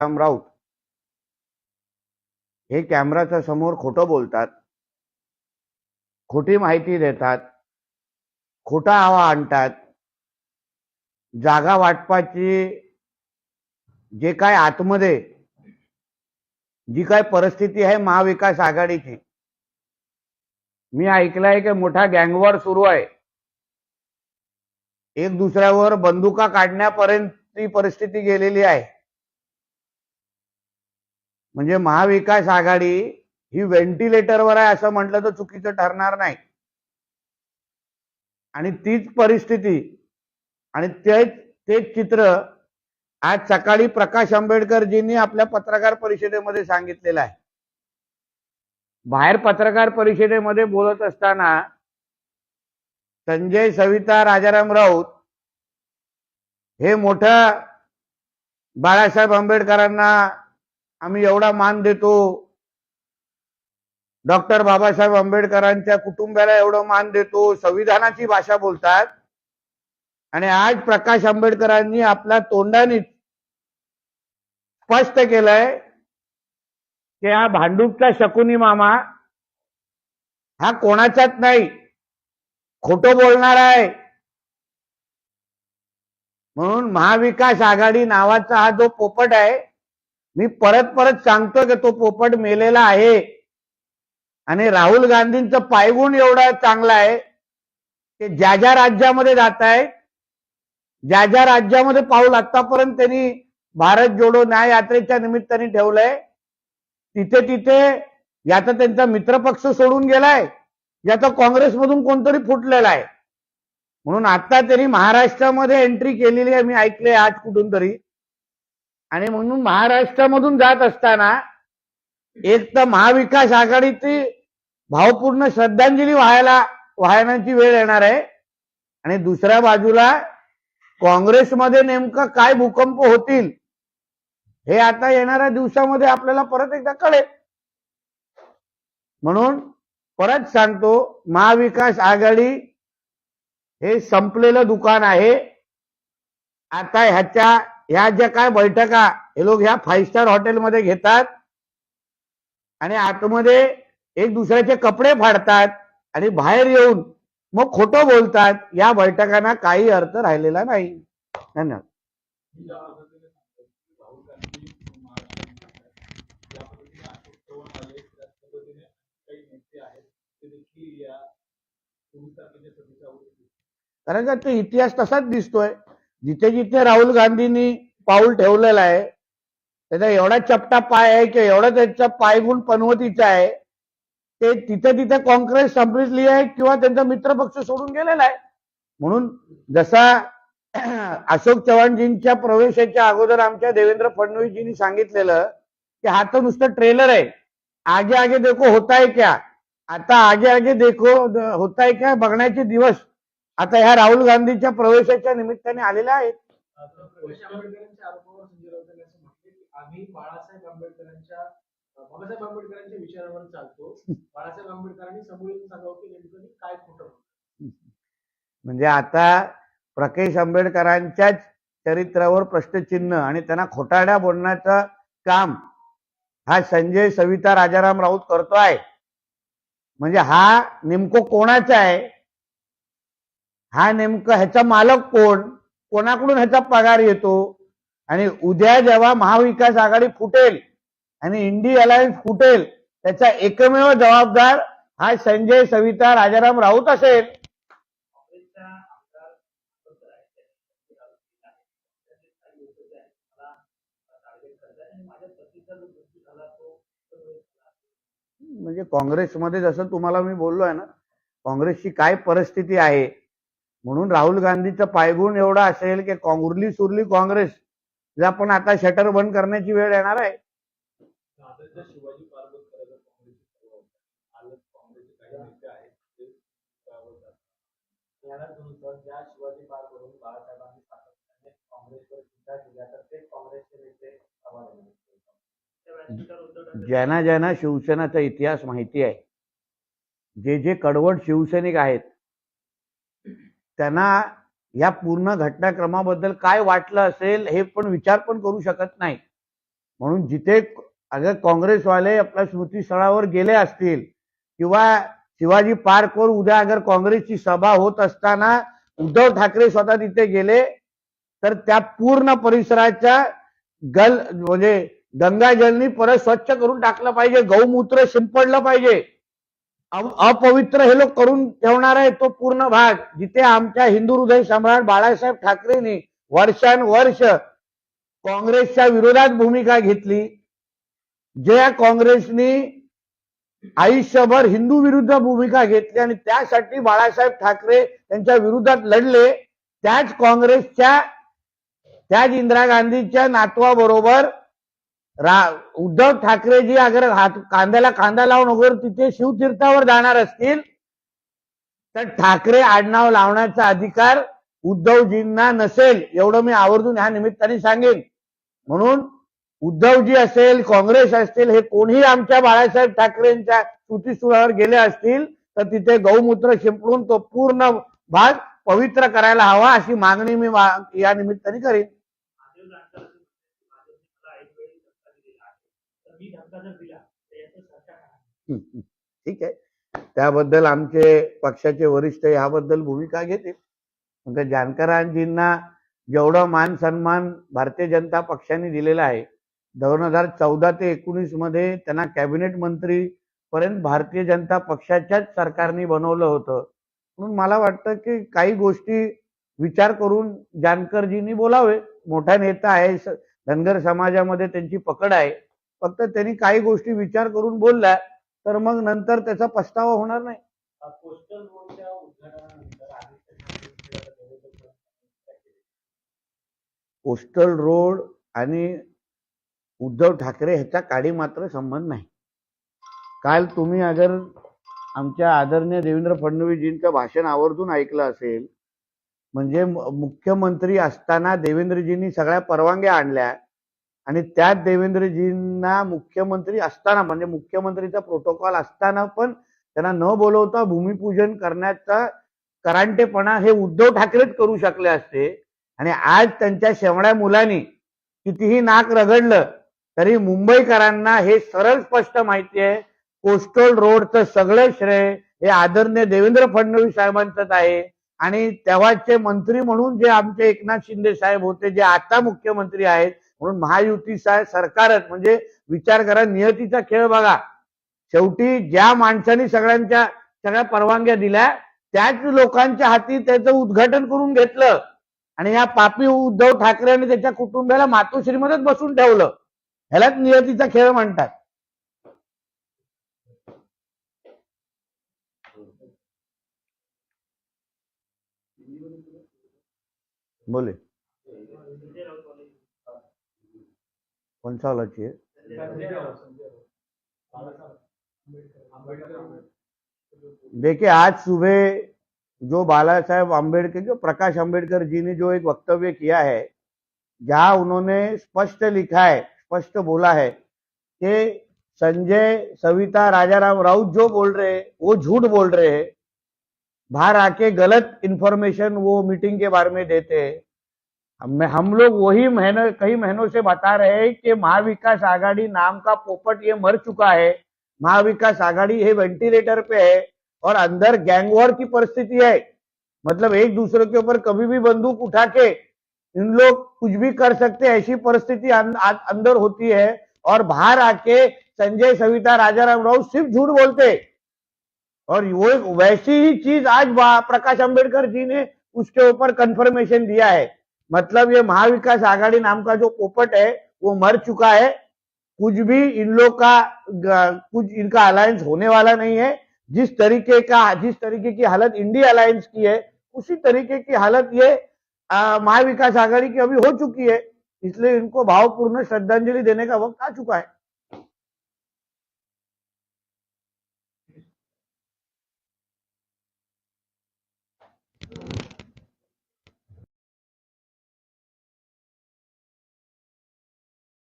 राम राऊत. हे कॅमेराच्या समोर खोटं बोलतात. खोटी माहिती देतात. खोटा हवा आणतात. जागा वाटपाची जे काय आतमध्ये जी काय परिस्थिती आहे महाविकास आघाडीची. मी ऐकलंय की मोठा गँगवॉर सुरू आहे. एक दुसऱ्यावर बंदुका काढण्यापर्यंत ती परिस्थिती गेलेली आहे. म्हणजे महाविकास आघाडी ही व्हेंटिलेटरवर आहे असं म्हटलं तर चुकीचं ठरणार नाही. आणि तीच परिस्थिती आणि तेच तेच चित्र आज सकाळी प्रकाश आंबेडकरजींनी आपल्या पत्रकार परिषदेमध्ये सांगितलेलं आहे. बाहेर पत्रकार परिषदेमध्ये बोलत असताना संजय सविता राजाराम राऊत हे मोठं बाळासाहेब आंबेडकरांना आम्ही एवढा मान देतो. डॉक्टर बाबासाहेब आंबेडकरांच्या कुटुंबाला एवढं मान देतो. संविधानाची भाषा बोलतात. आणि आज प्रकाश आंबेडकरांनी आपल्या तोंडाने स्पष्ट केलंय की हा भांडूपचा शकुनी मामा हा कोणाचाच नाही. खोटं बोलणार आहे. म्हणून महाविकास आघाडी नावाचा हा जो पोपट आहे मी परत परत सांगतो की तो पोपट मेलेला आहे. आणि राहुल गांधींचं पायगुण एवढा चांगला आहे की ज्या ज्या राज्यामध्ये जात आहे ज्या ज्या राज्यामध्ये पाऊल आतापर्यंत त्यांनी भारत जोडो न्याय यात्रेच्या निमित्ताने ठेवलंय तिथे तिथे याचा त्यांचा मित्रपक्ष सोडून गेलाय याचा काँग्रेसमधून कोणतरी फुटलेला आहे. म्हणून आता त्यांनी महाराष्ट्रामध्ये एंट्री केलेली आहे मी ऐकले आज कुठून तरी. आणि म्हणून महाराष्ट्रामधून जात असताना एक तर महाविकास आघाडीची भावपूर्ण श्रद्धांजली व्हायला वाहण्याची वेळ येणार आहे. आणि दुसऱ्या बाजूला काँग्रेसमध्ये नेमकं काय भूकंप होतील हे आता येणाऱ्या दिवसामध्ये आपल्याला परत एकदा कळेल. म्हणून परत सांगतो महाविकास आघाडी हे संपलेलं दुकान आहे. आता ह्याच्या ह्या ज्या काय बैठका हे लोक ह्या फाईव्ह स्टार हॉटेलमध्ये घेतात आणि आतमध्ये एक दुसऱ्याचे कपडे फाडतात आणि बाहेर येऊन मग खोटं बोलतात. या बैठकांना काही अर्थ राहिलेला नाही. धन्यवाद. कारण का तो इतिहास तसाच दिसतोय. जिथे जिथे राहुल गांधींनी पाऊल ठेवलेलं आहे त्याचा एवढा चपटा पाय आहे की एवढा त्याचा पायगुण पनवतीचा आहे ते तिथे तिथे काँग्रेस संपली आहे किंवा त्यांचा मित्रपक्ष सोडून गेलेला आहे. म्हणून जसा अशोक चव्हाणजींच्या प्रवेशाच्या अगोदर आमच्या देवेंद्र फडणवीसजींनी सांगितलेलं की हा तर नुसतं ट्रेलर आहे. आगे आगे देखो होता है क्या? आता आगे आगे देखो होता है क्या? बघण्याचे दिवस आता ह्या राहुल गांधीच्या प्रवेशाच्या निमित्ताने आलेल्या आहेत. प्रकाश आंबेडकरांच्या आरोपावर संजय राऊत यांनी असं म्हटले की आम्ही बाळासाहेब आंबेडकरांच्या अं, बाबासाहेब आंबेडकरांच्या विचारावर चालतो. बाळासाहेब आंबेडकरांनी समोर येऊन सांगावं की नेमकं काय खोटं म्हणजे आता प्रकेश आंबेडकरांच्याच चरित्रावर प्रश्नचिन्ह आणि त्यांना खोटाड्या बोलण्याचं काम हा संजय सविता राजाराम राऊत करतोय. म्हणजे हा नेमकं कोणाचा आहे? हा नेमकं ह्याचा मालक कोण? कोणाकडून ह्याचा पगार येतो? आणि उद्या जेव्हा महाविकास आघाडी फुटेल आणि इंडी अलायन्स फुटेल त्याचा एकमेव जबाबदार हा संजय सविता राजाराम राऊत असेल. म्हणजे काँग्रेसमध्ये जसं तुम्हाला मी बोललो आहे ना काँग्रेसची काय परिस्थिती आहे? म्हणून राहुल गांधीचं पायगुण एवढा असेल की काँग- उरली सुरली काँग्रेस ला पण आता शटर बंद करण्याची वेळ येणार आहे. ज्यांना ज्यांना शिवसेनाचा इतिहास माहिती आहे जे जे कडवट शिवसैनिक आहेत त्यांना या पूर्ण घटनाक्रमाबद्दल काय वाटलं असेल हे पण विचार पण करू शकत नाही म्हणून जिथे अगर काँग्रेसवाले आपल्या स्मृतीस्थळावर गेले असतील किंवा शिवाजी पार्कवर उद्या अगर काँग्रेसची सभा होत असताना उद्धव ठाकरे स्वतः तिथे गेले तर त्या पूर्ण परिसराच्या गल म्हणजे गंगाजलनी परत स्वच्छ करून टाकलं पाहिजे गौमूत्र शिंपडलं पाहिजे. अपवित्र हे लोक करून ठेवणार आहे तो पूर्ण भाग. जिथे आमच्या हिंदू हृदय सम्राट बाळासाहेब ठाकरेंनी वर्षानुवर्ष काँग्रेसच्या विरोधात भूमिका घेतली. ज्या काँग्रेसनी आयुष्यभर हिंदू विरुद्ध भूमिका घेतली आणि त्यासाठी बाळासाहेब ठाकरे त्यांच्या विरोधात लढले. त्याच काँग्रेसच्या त्याच इंदिरा गांधीच्या नातवाबरोबर रा उद्धव ठाकरेजी अगर हात कांद्याला कांदा लावून वगैरे तिथे शिवतीर्थावर जाणार असतील तर ठाकरे आडनाव लावण्याचा अधिकार उद्धवजींना नसेल एवढं मी आवर्जून ह्या निमित्ताने सांगेन. म्हणून उद्धवजी असेल काँग्रेस असतील हे कोणीही आमच्या बाळासाहेब ठाकरेंच्या कृतीस्थळावर गेले असतील तर तिथे गौमूत्र शिंपडून तो पूर्ण भाग पवित्र करायला हवा अशी मागणी मी या निमित्ताने करेन महादेव जानकर असं म्हणतात की माझ्या मित्राला ऐन वेळी धक्का दिलेला आहे तर मी धक्का जर दिला तर याचं सरकार काय? ठीक आहे. त्याबद्दल आमचे पक्षाचे वरिष्ठ याबद्दल भूमिका घेतील. म्हणजे जानकरांजींना जेवढं मान सन्मान भारतीय जनता पक्षाने दिलेला आहे दोन हजार चौदा ते एकोणीसमध्ये त्यांना कॅबिनेट मंत्री पर्यंत भारतीय जनता पक्षाच्याच सरकारने बनवलं होतं. म्हणून मला वाटतं की काही गोष्टी विचार करून जानकरजींनी बोलावे. मोठा नेता आहे धनगर समाजामध्ये त्यांची पकड आहे. फक्त त्यांनी काही गोष्टी विचार करून बोलल्या तर मग नंतर त्याचा पस्तावा होणार नाही. उद्घाटनानंतर कोस्टल रोड आणि उद्धव ठाकरे ह्याचा काडी मात्र संबंध नाही. काल तुम्ही अगर आमच्या आदरणीय देवेंद्र फडणवीसजींचं भाषण आवर्जून ऐकलं असेल म्हणजे मुख्यमंत्री असताना देवेंद्रजींनी सगळ्या परवानग्या आणल्या आणि त्यात देवेंद्रजींना मुख्यमंत्री असताना म्हणजे मुख्यमंत्रीचा प्रोटोकॉल असताना पण त्यांना न बोलवता भूमिपूजन करण्याचा करांटेपणा हे उद्धव ठाकरेच करू शकले असते. आणि आज त्यांच्या शेवण्या मुलांनी कितीही नाक रगडलं तरी मुंबईकरांना हे सरळ स्पष्ट माहिती आहे कोस्टल रोडचं सगळं श्रेय हे आदरणीय देवेंद्र फडणवीस साहेबांचंच आहे. आणि तेव्हाचे मंत्री म्हणून जे आमचे एकनाथ शिंदे साहेब होते जे आता मुख्यमंत्री आहेत म्हणून महायुती सा- सरकारच म्हणजे विचार करा नियतीचा खेळ बघा. शेवटी ज्या माणसांनी सगळ्यांच्या सगळ्या परवानग्या दिल्या त्याच लोकांच्या हाती त्याचं उद्घाटन करून घेतलं. आणि या पापी उद्धव ठाकरे आणि त्याच्या कुटुंबाला मातोश्रीमध्येच बसून ठेवलं. ह्यालाच नियतीचा खेळ म्हणतात. बोले संजय राऊतवाले कौन सा वाला चाहिए संजय राऊत संजय राऊत बाळासाहेब आंबेडकर देखिए आज सुबह जो बाला साहेब आम्बेडकर जो प्रकाश आम्बेडकर जी ने जो एक वक्तव्य किया है जहां उन्होंने स्पष्ट लिखा है स्पष्ट बोला है कि संजय सविता राजाराम राउत जो बोल रहे हैं वो झूठ बोल रहे हैं। बाहर आके गलत इंफॉर्मेशन वो मीटिंग के बारे में देते हैं। हम हम लोग वही महीने, कई महीनों से बता रहे हैं कि महाविकास आघाड़ी नाम का पोपट ये मर चुका है। महाविकास आघाड़ी ये वेंटिलेटर पे है और अंदर गैंगवॉर की परिस्थिति है। मतलब एक दूसरे के ऊपर कभी भी बंदूक उठा के इन लोग कुछ भी कर सकते ऐसी परिस्थिति अं- अंदर होती है और बाहर आके संजय सविता राजाराम राव सिर्फ़ झूठ बोलते। और वो वैसी ही चीज़ आज प्रकाश अंबेडकर जी ने उसके ऊपर कंफर्मेशन दिया है। मतलब ये महाविकास आघाड़ी नाम का जो पोपट है, वो मर चुका है। कुछ भी इन लोग का कुछ इनका अलायंस होने वाला नहीं है। जिस तरीके का, जिस तरीके की हालत इंडिया अलायंस की है, उसी तरीके की हालत ये महाविकास आघाड़ी की अभी हो चुकी है। इसलिए इनको भावपूर्ण श्रद्धांजलि देने का वक्त आ चुका है।